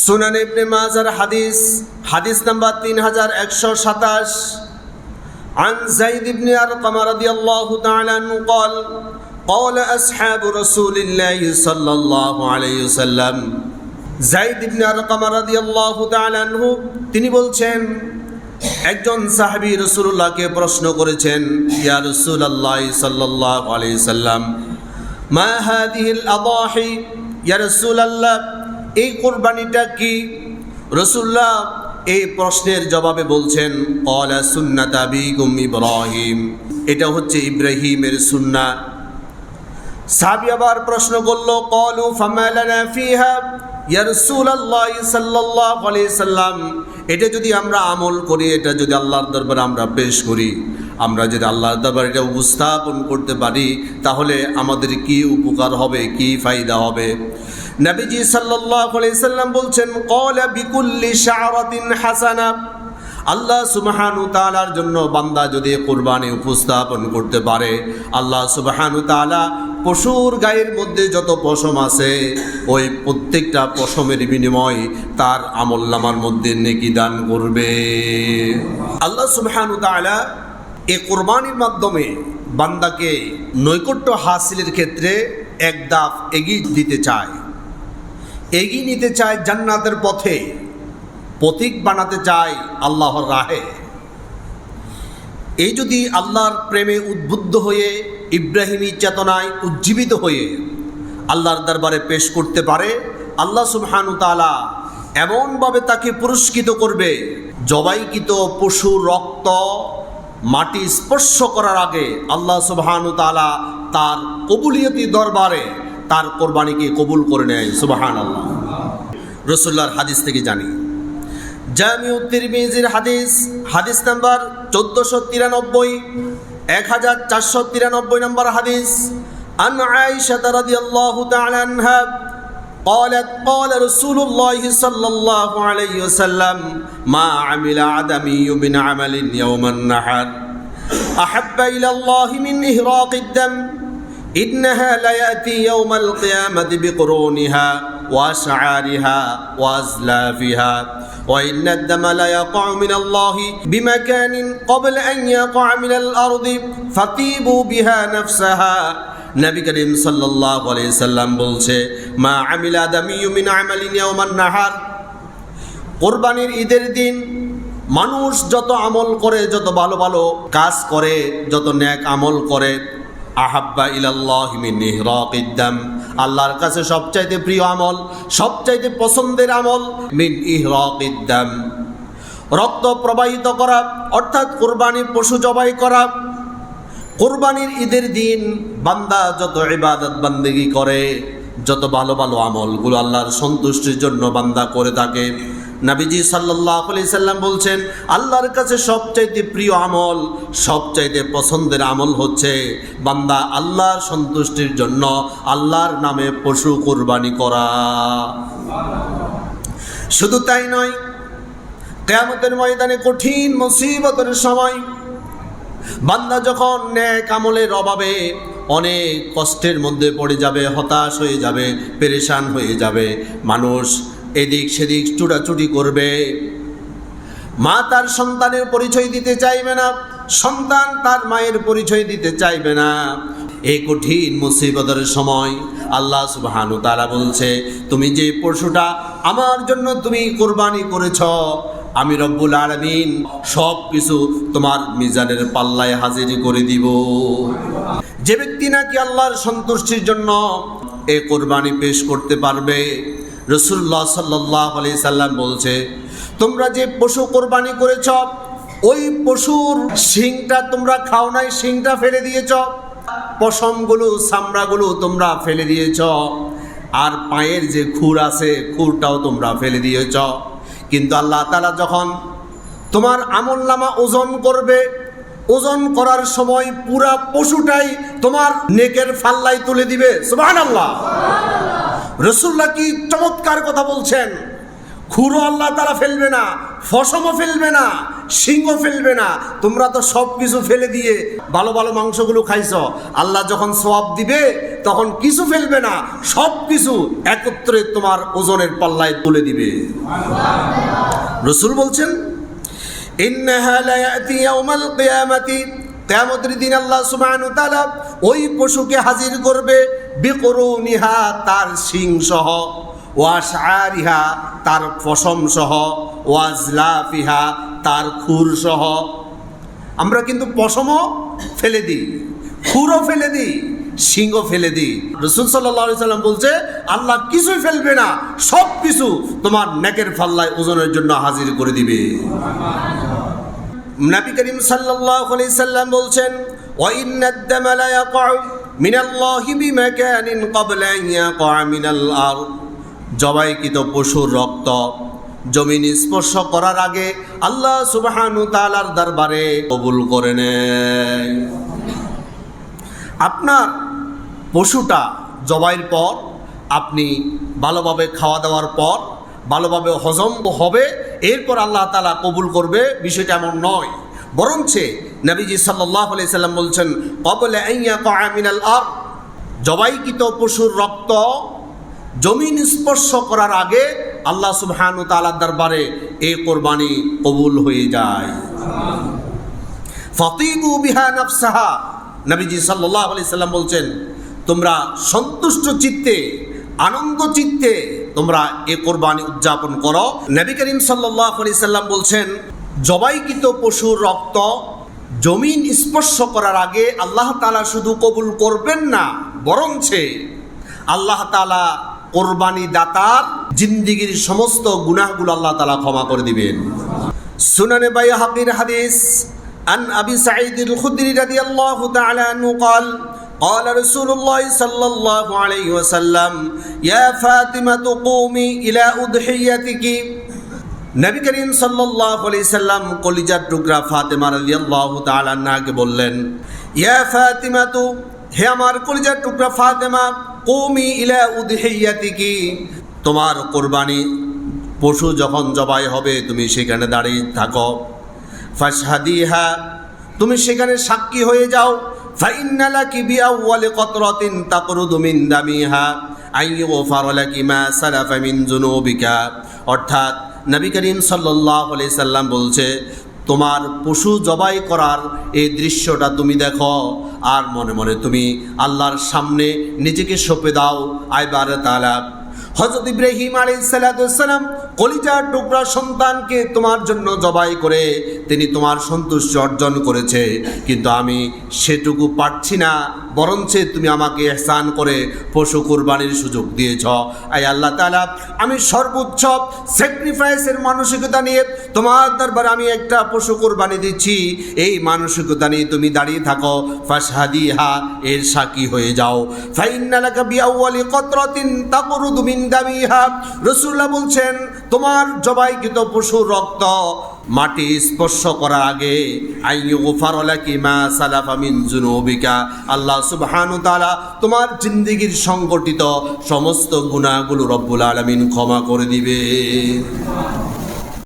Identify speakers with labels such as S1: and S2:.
S1: সুনান ইবনে মাজার হাদিস হাদিস নাম্বার তিন হাজার একশো সাতাশ عن زيد بن أرقم رضي الله تعالى عنه قال قال أصحاب رسول الله صلى الله عليه وسلم জাইদ ইবনে আরকাম রাদিয়াল্লাহু তাআলা আনহু তিনি বলছেন একজন সাহাবী রাসূলুল্লাহকে প্রশ্ন করেছেন ইয়া রাসূলুল্লাহ সাল্লাল্লাহু আলাইহি সাল্লাম মা হাদিহিল আদাহি ইয়া রাসূলুল্লাহ এই কোরবানিটা কি? রসুল্লাহ এই প্রশ্নের জবাবে বলছেন, ক্বালা সুন্নাত আবিকুম ইব্রাহিম। এটা হচ্ছে ইব্রাহিমের সুন্নাহ সাহাবী আবার প্রশ্ন করল কলু ফামালানা ফিহা? ইয়া রাসূলুল্লাহ সাল্লাল্লাহু আলাইহি সাল্লাম, এটা যদি আমরা আমল করি, এটা যদি আল্লাহর দরবারে আমরা পেশ করি আমরা যদি আল্লাহ দরবারে এটা উপস্থাপন করতে পারি, তাহলে আমাদের কি উপকার হবে, কি ফায়দা হবে? নবীজি সাল্লাল্লাহু আলাইহি সাল্লাম বলছেন ক্বালা বিকুল্লি শা'রাতিন হাসানা। আল্লাহ সুবহানু তাআলার জন্য বান্দা যদি কোরবানি উপস্থাপন করতে পারে, আল্লাহ সুবহানু তাআলা পশুর গায়ের মধ্যে যত পশম আছে, ওই প্রত্যেকটা পশমের বিনিময় তার আমল নামার মধ্যে নেকি দান করবে। আল্লাহ সুবহানু তাআলা এই কোরবানির মাধ্যমে বান্দাকে নৈকট্য হাসিলের ক্ষেত্রে এক দাফ এগিয়ে দিতে চায়। এগিয়ে নিতে চায় জান্নাতের পথে প্রতীক বানাতে চায় আল্লাহর রাহে। এই যদি আল্লাহর প্রেমে উদ্বুদ্ধ হয়ে, ইব্রাহিমী চেতনায় উজ্জীবিত হয়ে আল্লাহর দরবারে পেশ করতে পারে, আল্লাহ সুবহানু তাআলা এমনভাবে তাকে পুরস্কৃত করবে, জবাইকৃত পশুর রক্ত মাটি স্পর্শ করার আগে আল্লাহ সুবাহানু তালা তার কবুলিয়তি দরবারে তার কোরবানিকে কবুল করে নেয় সুবাহান আল্লাহ রসুল্লাহর হাদিস থেকে জানি। জামিউদ্দির হাদিস হাদিস নাম্বার চোদ্দশো তিরানব্বই এক হাজার চারশো তিরানব্বই নম্বর হাদিস। আন আয়েশা রাদিয়াল্লাহু তাআলা আনহা قالت قال رسول الله صلى الله عليه وسلم ما عمل عدمي من عمل يوم النحر. أحب إلى الله من إهراق الدم. إنها ليأتي يوم القيامة بقرونها وأشعارها وأزلافها. وإن الدم ليقع من الله بمكان قبل أن يقع من الأرض. فطيبوا بها نفسها নবী করিম সাল্লাল্লাহু আলাইহি সাল্লাম বলছে, মা আমিলা আদামিয়ু মিন আমালিন ইয়াউমান নাহার? কোরবানির ঈদের দিন মানুষ যত আমল করে, যত ভালো ভালো কাজ করে, যত ন্যাক আমল করে, আহাব্বা ইলাল্লাহ মিন ইহরাকিদ্দাম আল্লাহর কাছে সবচাইতে প্রিয় আমল, সবচাইতে পছন্দের আমল মিন ইহরাকিদ্দাম রক্ত প্রবাহিত করা, অর্থাৎ কোরবানির পশু জবাই করা কোরবানির ঈদের দিন বান্দা যত ইবাদত বান্দেগি করে, যত ভালো ভালো আমলগুলো আল্লাহর সন্তুষ্টির জন্য বান্দা করে থাকে। নাবিজি সাল্লাহ আলি সাল্লাম বলছেন, আল্লাহর কাছে সবচাইতে প্রিয় আমল, সবচাইতে পছন্দের আমল হচ্ছে বান্দা আল্লাহর সন্তুষ্টির জন্য আল্লাহর নামে পশু কোরবানি করা। শুধু তাই নয়, কেয়ামতের ময়দানে কঠিন মুসিবতের সময় বান্দা যখন ন্যাক আমলের অভাবে অনেক কষ্টের মধ্যে পড়ে যাবে, হতাশ হয়ে যাবে, পেরেশান হয়ে যাবে, মানুষ এদিক সেদিক চুটাচুটি করবে। মা তার সন্তানের পরিচয় দিতে চাইবে না, সন্তান তার মায়ের পরিচয় দিতে চাইবে না। এই কঠিন মুসিবতের সময় আল্লাহ সুবহানু তারা বলছে, তুমি যে পশুটা আমার জন্য তুমি কোরবানি করেছ আমি রব্বুল আলমিন সব কিছু তোমার মিজানের পাল্লায় হাজির করে দিব। যে ব্যক্তি নাকি আল্লাহর সন্তুষ্টির জন্য এ কোরবানি পেশ করতে পারবে রসুল্লাহ সাল্লাহ আলি সাল্লাম বলছে, তোমরা যে পশু কোরবানি করেছ, ওই পশুর শিংটা তোমরা খাও নাই, শিংটা ফেলে দিয়েছ। পশমগুলো, চামড়াগুলো তোমরা ফেলে দিয়েছ। আর পায়ের যে খুর আছে, খুরটাও তোমরা ফেলে দিয়েছ। কিন্তু আল্লাহ তালা যখন তোমার আমল নামা ওজন করবে, ওজন করার সময় পুরা পশুটাই তোমার নেকের ফাল্লাই তুলে দিবে। সুবাহ আল্লাহ রসুল্লাহ কি চমৎকার কথা বলছেন। খুরো আল্লাহ তারা ফেলবে না ফসমও ফেলবে না সিংহ ফেলবে না। তোমরা তো সব কিছু ফেলে দিয়ে ভালো ভালো মাংসগুলো খাইছ। আল্লাহ যখন সওয়াব দিবে, তখন কিছু ফেলবে না। সব কিছু একত্রে তোমার ওজনের পাল্লায় তুলে দিবে। রসুল বলছেন কিয়ামতের দিন আল্লাহ তাআলা ওই পশুকে হাজির করবে বিকরুনিহা, তার শিং সহ। ওয়াশআরিহা, তার পশম সহ ওয়াজলাফিহা, তার খুর সহ আমরা কিন্তু পশমও ফেলে দিই, খুরও ফেলে দিই সিংহ ফেলে দিই। রসুল সাল্লাহ সাল্লাম বলছে, আল্লাহ কিছুই ফেলবে না সব কিছু তোমার নেকের ফাল্লায় ওজনের জন্য হাজির করে দিবে। নবী করিম আলাইহি সাল্লাম বলছেন, ওয়া ইন্নাদ দামা লা ইয়াকাউ মিনাল্লাহি বিমাকানিন ক্বাবলা আন ইয়াকা মিনাল আরদ। জবাইকৃত পশুর রক্ত। জমিন স্পর্শ করার আগে আল্লাহ সুবাহানু তালার দরবারে কবুল করে নেয়। আপনার পশুটা জবাইয়ের পর, আপনি ভালোভাবে খাওয়া দাওয়ার পর, ভালোভাবে হজম হবে, এরপর আল্লাহ তালা কবুল করবে, বিষয়টা এমন নয়। বরঞ্চে নবীজি সাল্লাহ সাল্লাম বলছেন, কবলে আর জবাইকৃত পশুর রক্ত জমিন স্পর্শ করার আগে আল্লাহ সুবহানু তালার দরবারে এই কোরবানি কবুল হয়ে যায়। ফতিবু বিহা নফসাহা। নবীজি সাল্লাহ আলি সাল্লাম বলছেন, তোমরা সন্তুষ্ট চিত্তে, আনন্দ চিত্তে তোমরা এ কোরবানি উদযাপন করো। নবী করিম সাল্লাহ আলি সাল্লাম বলছেন, জবাইকৃত পশুর রক্ত জমিন স্পর্শ করার আগে আল্লাহ তালা শুধু কবুল করবেন না, বরঞ্চে আল্লাহ তালা কোরবানি দাতার জিন্দিগির সমস্ত গুনাহগুলো আল্লাহ তালা ক্ষমা করে দিবেন সুনানে বাই হাকির হাদিস عن أبي سعيد الخدري رضي الله تعالى عنه قال قال رسول الله صلى الله عليه وسلم يا فاطمة قومي إلى أضحيتك নবী করিম সাল্লাল্লাহু আলাইহি সাল্লাম কলিজার টুকরা ফাতেমা রাদিয়াল্লাহু তাআলা আনহাকে বললেন ইয়া ফাতিমা তু হে আমার কলিজার টুকরা ফাতেমা কৌমি ইলা উদহিয়াতিকি। তোমার কোরবানি পশু যখন জবাই হবে, তুমি সেখানে দাঁড়িয়ে থাকো। ফাশহাদিহা, তুমি সেখানে সাক্ষী হয়ে যাও। ফাইন্নালাকি বিআউয়ালি কতরাতিন তাকরুদু মিন দামিহা আইয়ুগফার লাকি মা সালাফা মিন যুনুবিকা অর্থাৎ নবী করিম আলাইহি সাল্লাম বলছে তোমার পশু জবাই করার এই দৃশ্যটা তুমি দেখো, আর মনে মনে তুমি আল্লাহর সামনে নিজেকে সঁপে দাও আইবার তালা। হজরত ইব্রাহিম আলাইসালাম কলিজার টুকরা সন্তানকে তোমার জন্য জবাই করে তিনি তোমার সন্তুষ্টি অর্জন করেছে। কিন্তু আমি সেটুকু পারছি না, বরঞ্চে তুমি আমাকে এহসান করে পশু কোরবানির সুযোগ দিয়েছ। আই আল্লাহ তালা আমি সর্বোচ্চ স্যাক্রিফাইসের মানসিকতা নিয়ে তোমার দরবারে আমি একটা পশু কোরবানি দিচ্ছি। এই মানসিকতা নিয়ে তুমি দাঁড়িয়ে থাকো ফাসহাদিহা এর সাকি হয়ে যাও। ফাইন্নালাকা বিআউয়ালি কতরাতিন তাকরুদু মিন দামিহা রসুল্লাহ বলছেন, তোমার জবাইকৃত পশুর রক্ত মাটি স্পর্শ করার আগে আল্লাহ সুবহানু তালা তোমার জিন্দেগীর সংগঠিত সমস্ত গুণাগুলো রব্বুল আলমিন ক্ষমা করে দিবে